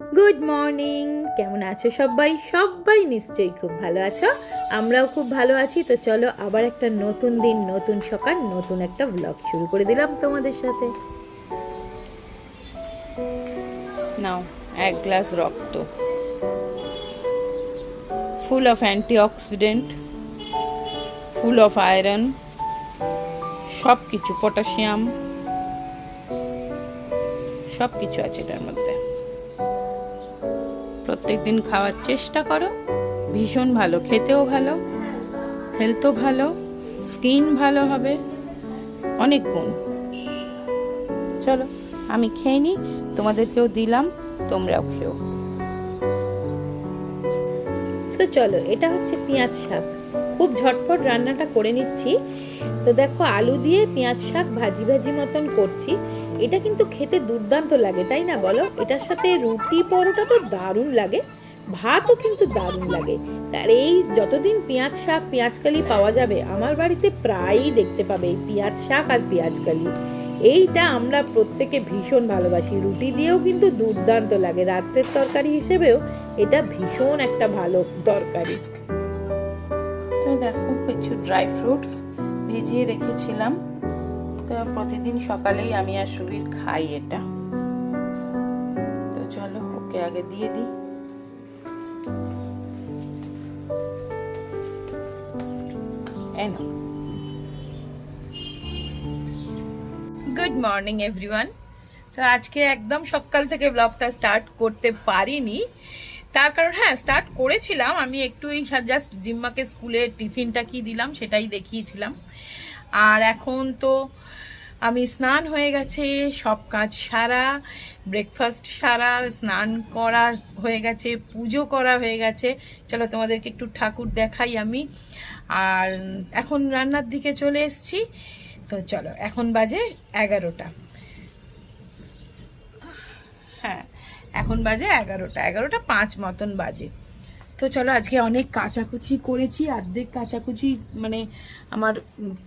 Good morning কেমন আছো সবাই? সবাই নিশ্চয়ই খুব ভালো আছো। আমরাও খুব ভালো আছি। তো চলো আবার একটা নতুন দিন, নতুন সকাল, নতুন একটা ব্লগ শুরু করে দিলাম তোমাদের সাথে। নাও, এক গ্লাস রক্ত। Full of antioxidant full of iron সব কিছু পটাশিয়াম সব কিছু আছে এটার মধ্যে। প্রত্যেকদিন খাওয়ার চেষ্টা করো। ভীষণ ভালো, খেতেও ভালো হেলথও ভালো স্কিন ভালো হবে, অনেক গুণ। চলো, আমি খেয়ে নিই তোমাদেরকেও দিলাম, তোমরাও খেও। সো চলো, এটা হচ্ছে পেঁয়াজ শাক। খুব ঝটপট রান্নাটা করে নিচ্ছি। তো দেখো, আলু দিয়ে পেঁয়াজ শাক ভাজি ভাজি মতন করছি। এটা কিন্তু খেতে দুর্দান্ত লাগে, তাই না বলো? এটার সাথে রুটি পরোটা তো দারুণ লাগে, ভাতও কিন্তু দারুণ লাগে। তার এই যতদিন পেঁয়াজ শাক পেঁয়াজকালি পাওয়া যাবে, আমার বাড়িতে প্রায়ই দেখতে পাবে পেঁয়াজ শাক আর পেঁয়াজকালি এইটা আমরা প্রত্যেকে ভীষণ ভালোবাসি। রুটি দিয়েও কিন্তু দুর্দান্ত লাগে। রাত্রের তরকারি হিসেবেও এটা ভীষণ একটা ভালো তরকারি। তো দেখো, কিছু ড্রাই ফ্রুটস ভিজিয়ে রেখেছিলাম। তো প্রতিদিন সকালেই আমি আর সুবীর খাই এটা। তো চলো, ওকে আগে দিয়ে দিই। গুড মর্নিং এভরিওয়ান তো আজকে একদম সকাল থেকে ব্লগটা স্টার্ট করতে পারিনি। তার কারণ হ্যাঁ স্টার্ট করেছিলাম। আমি একটু এই জাস্ট জিম্মাকে স্কুলে টিফিনটা কি দিলাম সেটাই দেখিয়েছিলাম। আর এখন তো আমি স্নান হয়ে গেছে, সব কাজ সারা ব্রেকফাস্ট সারা, স্নান করা হয়ে গেছে, পুজো করা হয়ে গেছে। চলো তোমাদেরকে একটু ঠাকুর দেখাই আমি। আর এখন রান্নার দিকে চলে এসেছি। তো চলো, এখন বাজে এগারোটা। হ্যাঁ। এখন বাজে এগারোটা। এগারোটা পাঁচ মতন বাজে। তো চলো আজকে অনেক কাচাকুচি করেছি, অর্ধেক কাচাকুচি মানে আমার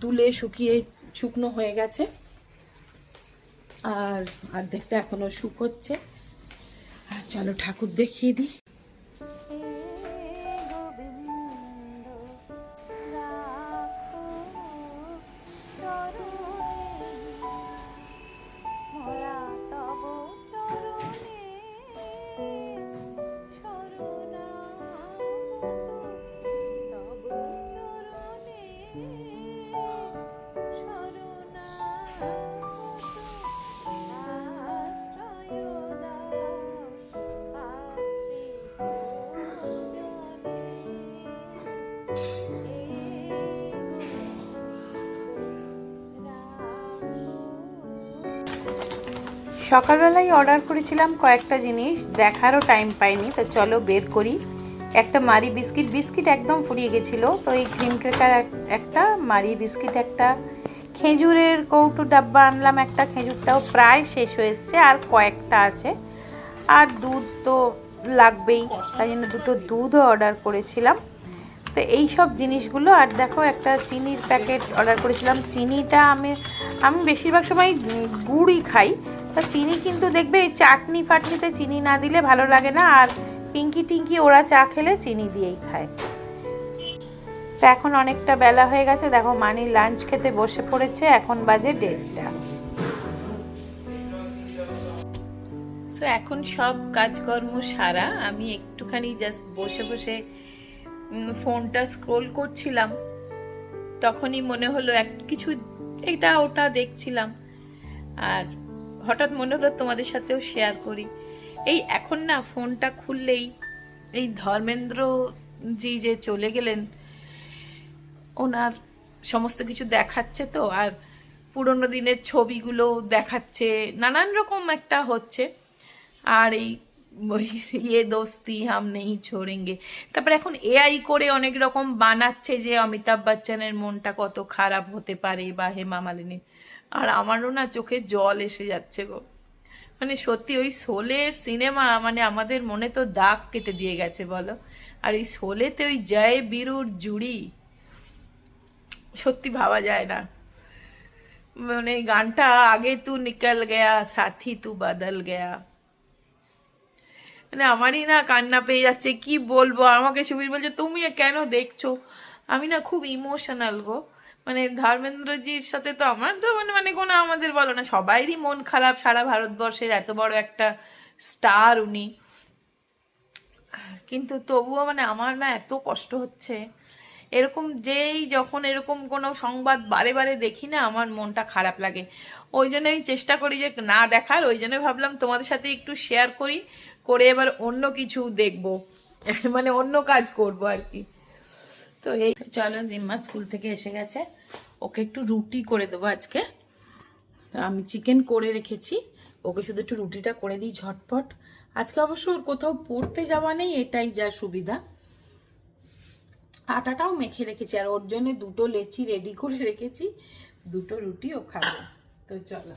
তুলে শুকিয়ে শুকনো হয়ে গেছে। আর অর্ধেকটা এখনও শুকোচ্ছে। আর চলো ঠাকুর দেখিয়ে দিই। সকালবেলায় অর্ডার করেছিলাম কয়েকটা জিনিস, দেখারও টাইম পাইনি, তো চলো বের করি। একটা মারি বিস্কিট বিস্কিট একদম ফুরিয়ে গেছিল, তো এই ক্রিম ক্রেকার একটা, মারি বিস্কিট একটা, খেজুরের কৌটো ডাব্বা আনলাম একটা, খেজুরটাও প্রায় শেষ হয়ে এসছে, আর কয়েকটা আছে। আর দুধ তো লাগবেই, তাই জন্য দুটো দুধও অর্ডার করেছিলাম। তো এই সব জিনিসগুলো, আর দেখো একটা চিনির প্যাকেট অর্ডার করেছিলাম। চিনিটা আমি আমি বেশিরভাগ সময় গুড়ই খাই তা চিনি কিন্তু দেখবে এই চাটনি ফাটনিতে চিনি না দিলে ভালো লাগে না, আর পিঙ্কি টিঙ্কি ওরা চা খেলে চিনি দিয়েই খায়। তো এখন অনেকটা বেলা হয়ে গেছে, দেখো মানি লাঞ্চ খেতে বসে পড়েছে, এখন বাজে দেড়টা। সো এখন সব কাজকর্ম সারা, আমি একটুখানি জাস্ট বসে বসে ফোনটা স্ক্রোল করছিলাম। তখনই মনে হলো এক কিছু, এটা ওটা দেখছিলাম। আর হঠাৎ মনে হলো তোমাদের সাথেও শেয়ার করি। এই এখন না ফোনটা খুললেই এই ধর্মেন্দ্র জি যে চলে গেলেন, ওনার সমস্ত কিছু দেখাচ্ছে তো, আর পুরোনো দিনের ছবিগুলো দেখাচ্ছে, নানান রকম একটা হচ্ছে। আর এই ইয়ে দোস্তি, হাম নেই ছোড়েঙ্গে। তারপর এখন এআই করে অনেক রকম বানাচ্ছে যে অমিতাভ বচ্চনের মনটা কত খারাপ হতে পারে বা হেমা মালিনীর। আর আমারও না চোখে জল এসে যাচ্ছে গো। মানে সত্যি ওই শোলের সিনেমা মানে আমাদের মনে তো দাগ কেটে দিয়ে গেছে, বলো? আর এই শোলেতে ওই জয় বীরুর জুড়ি, সত্যি ভাবা যায় না। মানে গানটা আগে তু নিকল গয়া, সাথী তু বাদল গেয়া। মানে আমারই না কান্না পেয়ে যাচ্ছে, কি বলব? আমাকে সুবীর বলছে, তুমি কেন দেখছ? আমি না খুব ইমোশনাল গো। মানে ধর্মেন্দ্রজির সাথে তো আমার তো মানে মানে কোনো আমাদের বলো না। সবাইরই মন খারাপ সারা ভারতবর্ষের এত বড় একটা স্টার উনি। কিন্তু তবুও মানে আমার না এত কষ্ট হচ্ছে। এরকম যেই যখন এরকম কোনো সংবাদ বারে বারে দেখি না, আমার মনটা খারাপ লাগে। ওই জন্য আমি চেষ্টা করি যে না দেখার, ওই জন্য ভাবলাম তোমাদের সাথে একটু শেয়ার করি, করে এবার অন্য কিছু দেখব। মানে অন্য কাজ করব আর কি। তো এই চলো জিম্মা স্কুল থেকে এসে গেছে। ওকে একটু রুটি করে দেবো আজকে। আমি চিকেন করে রেখেছি। ওকে শুধু একটু রুটিটা করে দিই ঝটপট। আজকে অবশ্য ওর কোথাও পড়তে যাওয়া নেই, এটাই যা সুবিধা। আটাটাও মেখে রেখেছি, আর ওর জন্য দুটো লেচি রেডি করে রেখেছি। দুটো রুটি ও খাবে। তো চলো।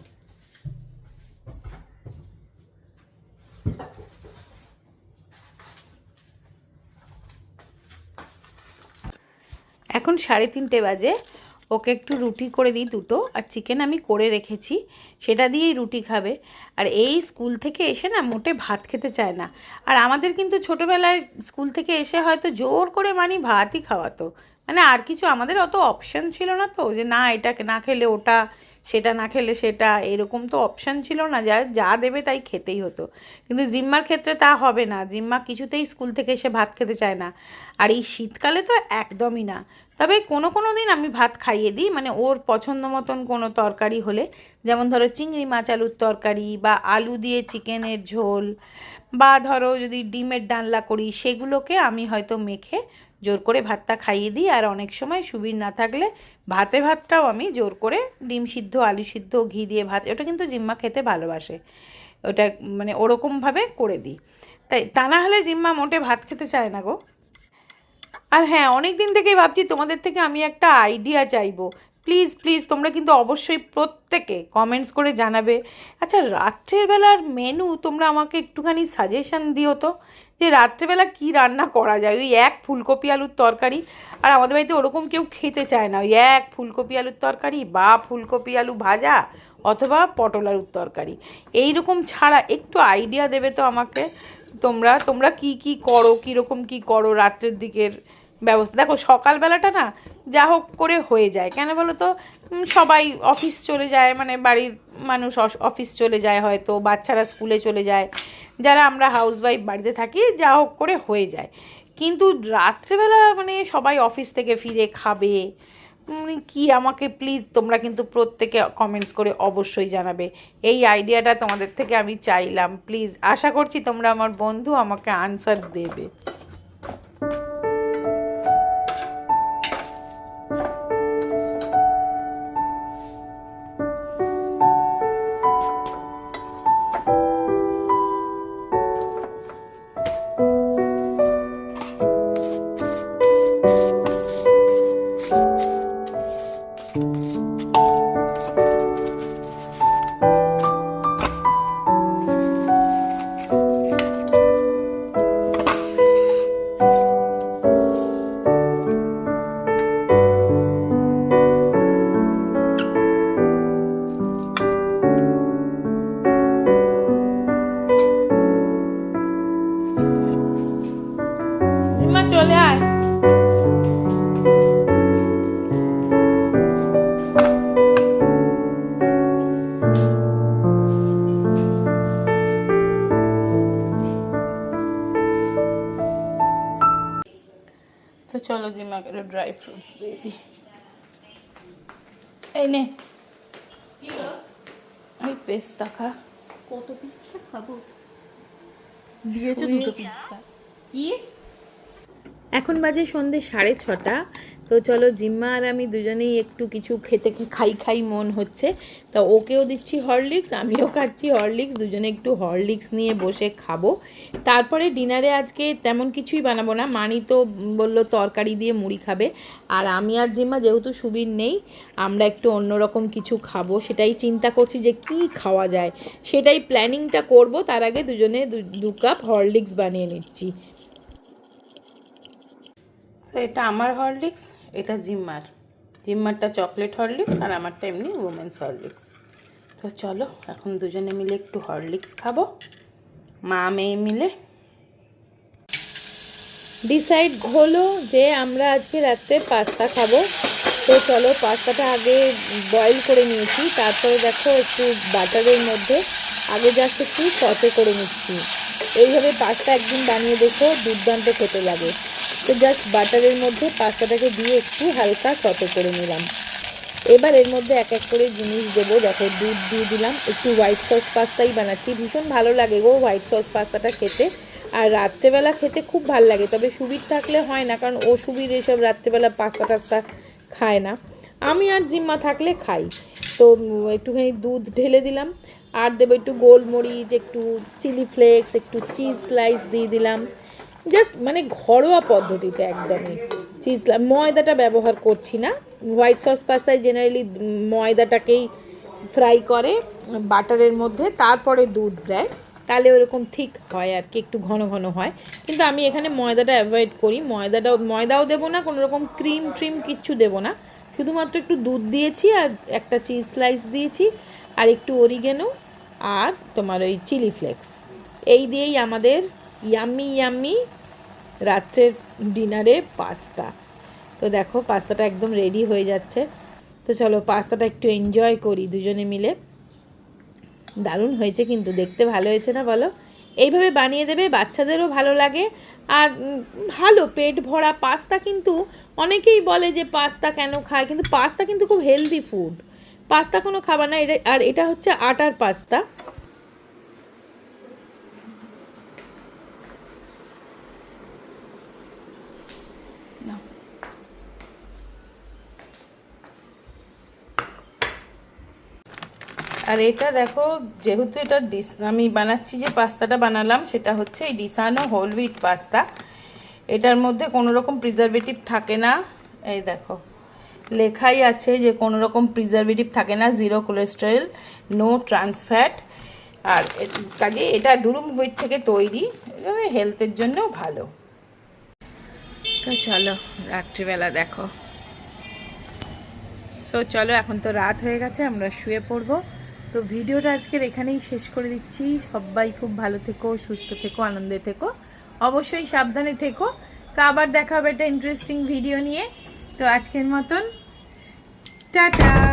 এখন সাড়ে তিনটে বাজে। ওকে একটু রুটি করে দিই দুটো, আর চিকেন আমি করে রেখেছি। সেটা দিয়েই রুটি খাবে। আর এই স্কুল থেকে এসে না মোটে ভাত খেতে চায় না। আর আমাদের কিন্তু ছোটোবেলায় স্কুল থেকে এসে হয়তো জোর করে মানি ভাতই খাওয়াতো। মানে আর কিছু আমাদের অত অপশান ছিল না তো, যে না এটা না খেলে ওটা সেটা না খেলে সেটা, এরকম তো অপশান ছিল না, যা যা দেবে তাই খেতেই হতো। কিন্তু জিম্মার ক্ষেত্রে তা হবে না। জিম্মা কিছুতেই স্কুল থেকে এসে ভাত খেতে চায় না। আর এই শীতকালে তো একদমই না। তবে কোনো কোনো দিন আমি ভাত খাইয়ে দিই মানে ওর পছন্দ মতন কোনো তরকারি হলে, যেমন ধরো চিংড়ি মাছ, আলুর তরকারি বা আলু দিয়ে চিকেনের ঝোল, বা ধরো যদি ডিমের ডালনা করি, সেগুলোকে আমি হয়তো মেখে জোর করে ভাতটা খাইয়ে দিই। আর অনেক সময় সুবির না থাকলে ভাতে ভাতটাও আমি জোর করে ডিম সিদ্ধ, আলু সিদ্ধ, ঘি দিয়ে ভাত, ওটা কিন্তু জিম্মা খেতে ভালোবাসে। ওটা মানে ওরকমভাবে করে দিই। তাই তা না হলে জিম্মা মোটে ভাত খেতে চায় না গো। আর হ্যাঁ অনেক দিন থেকেই ভাবছি তোমাদের থেকে আমি একটা আইডিয়া চাইব। প্লিজ প্লিজ তোমরা কিন্তু অবশ্যই প্রত্যেকে কমেন্টস করে জানাবে। আচ্ছা রাত্রের বেলার মেনু তোমরা আমাকে একটুখানি সাজেশন দিও তো, যে রাত্রেবেলা কি রান্না করা যায়? ওই এক ফুলকপি আলুর তরকারি, আর আমাদের বাড়িতে ওরকম কেউ খেতে চায় না। ওই এক ফুলকপি আলুর তরকারি বা ফুলকপি আলু ভাজা অথবা পটল আলুর তরকারি। এই রকম ছাড়া একটু আইডিয়া দেবে তো আমাকে। তোমরা তোমরা কি কি করো, কীরকম কি করো রাত্রের দিকের ব্যবস্থা। দেখো, সকালবেলাটা না যা হোক করে হয়ে যায়। কেন বলো তো? সবাই অফিস চলে যায় মানে বাড়ির মানুষ অফিস চলে যায় হয়তো, বাচ্চারা স্কুলে চলে যায়। যারা আমরা হাউসওয়াইফ বাড়িতে থাকি, যা হোক করে হয়ে যায়। কিন্তু রাত্রেবেলা মানে সবাই অফিস থেকে ফিরে খাবে। কি আমাকে প্লিজ তোমরা কিন্তু প্রত্যেকে কমেন্টস করে অবশ্যই জানাবে। এই আইডিয়াটা তোমাদের থেকে আমি চাইলাম। প্লিজ আশা করছি তোমরা আমার বন্ধু আমাকে আনসার দেবে। চলে আয়। তো চলো জিম্মাকে ড্রাই ফ্রুটস দিয়ে দিই। এই নে। ওই পেস্তা খা। কত পিৎজা খাব? দিয়েছ দুটো পিৎজা কি? এখন বাজে সন্ধে সাড়ে ছটা। তো চলো জিম্মা আর আমি দুজনেই একটু কিছু খেতে খাই খাই মন হচ্ছে। তা ওকেও দিচ্ছি হরলিক্স, আমিও খাচ্ছি হরলিক্স, দুজনে একটু হরলিক্স নিয়ে বসে খাব। তারপরে ডিনারে আজকে তেমন কিছুই বানাবো না। মানি তো বলল তরকারি দিয়ে মুড়ি খাবে। আর আমি আর জিম্মা যেহেতু সুবির নেই, আমরা একটু অন্যরকম কিছু খাব। সেটাই চিন্তা করছি যে কি খাওয়া যায়। সেটাই প্ল্যানিংটা করব। তার আগে দুজনে দু- কাপ হরলিক্স বানিয়ে নিচ্ছি। তো এটা আমার হরলিক্স, এটা জিম্মার। জিম্মারটা চকলেট হরলিক্স আর আমারটা এমনি উমেন্স হরলিক্স। তো চলো, এখন দুজনে মিলে একটু হরলিক্স খাব। মা, মেয়ে মিলে। ডিসাইড হলো যে আমরা আজকে রাত্রে পাস্তা খাব। তো চলো, পাস্তাটা আগে বয়েল করে নিয়েছি। তারপরে দেখো একটু বাটারের মধ্যে। আগে জাস্ট একটু সতে করে নিচ্ছি। এইভাবে পাস্তা একদিন বানিয়ে দেখো, দুর্দান্ত খেতে লাগে। তো জাস্ট বাটারের মধ্যে পাস্তাটাকে দিয়ে একটু হালকা সতে করে নিলাম। এবার এর মধ্যে এক এক করে জিনিস দেবো দেখো দুধ দিয়ে দিলাম। একটু হোয়াইট সস পাস্তাই বানাচ্ছি। ভীষণ ভালো লাগে গো হোয়াইট সস পাস্তাটা খেতে। আর রাত্রেবেলা খেতে খুব ভালো লাগে, তবে সুবির থাকলে হয় না, কারণ ও সুবির এসব রাত্রেবেলা পাস্তা টাস্তা খায় না। আমি আর জিম্মা থাকলে খাই। তো একটুখানি দুধ ঢেলে দিলাম। আর দেবো একটু গোলমরিচ, একটু চিলি ফ্লেক্স একটু চিজ স্লাইস দিয়ে দিলাম। জাস্ট মানে ঘরোয়া পদ্ধতিতে একদমই। চিজ ময়দাটা ব্যবহার করছি না। হোয়াইট সস পাস্তায় জেনারেলি ময়দাটাকেই ফ্রাই করে, বাটারের মধ্যে, তারপরে দুধ দেয়। তাহলে ওরকম ঠিক হয় আর কি, একটু ঘন ঘন হয়। কিন্তু আমি এখানে ময়দাটা অ্যাভয়েড করি। ময়দাটাও ময়দাও দেবো না কোনো রকম ক্রিম ট্রিম কিচ্ছু দেবো না। শুধুমাত্র একটু দুধ দিয়েছি আর একটা চিজ স্লাইস দিয়েছি। আর একটু অরিগেনো আর তোমার ওই চিলি ফ্লেক্স এই দিয়েই আমাদের ইয়াম্মি ইয়াম্মি রাত্রের ডিনারে পাস্তা তো দেখো পাস্তাটা একদম রেডি হয়ে যাচ্ছে। তো চলো পাস্তাটা একটু এনজয় করি দুজনে মিলে। দারুণ হয়েছে কিন্তু, দেখতে ভালো হয়েছে না বলো? এইভাবে বানিয়ে দেবে, বাচ্চাদেরও ভালো লাগে। আর ভালো, পেট ভরা পাস্তা কিন্তু অনেকেই বলে যে পাস্তা কেন খায়, কিন্তু পাস্তা কিন্তু খুব হেলদি ফুড পাস্তা কোনো খাবার না, এটা, আর এটা হচ্ছে আটার পাস্তা আর এটা দেখো, যেহেতু এটা আমি বানাচ্ছি যে পাস্তাটা বানালাম, সেটা হচ্ছে এই ডিসানো হোল হুইট পাস্তা। এটার মধ্যে কোনো রকম প্রিজারভেটিভ থাকে না। এই দেখো, লেখাই আছে যে কোনো রকম প্রিজারভেটিভ থাকে না zero cholesterol no trans fat আর কাজে এটা ডুরুম হুইট থেকে তৈরি হেলথের জন্যও ভালো। তো চলো, রাত্রিবেলা দেখো। সো চলো, এখন তো রাত হয়ে গেছে, আমরা শুয়ে পড়ব। তো ভিডিওটা আজকের এখানেই শেষ করে দিচ্ছি। সবাই খুব ভালো থেকো, সুস্থ থেকো, আনন্দে থেকো। অবশ্যই সাবধানে থেকো। তো আবার দেখা হবে একটা ইন্টারেস্টিং ভিডিও নিয়ে। তো আজকের মতন, টাটা!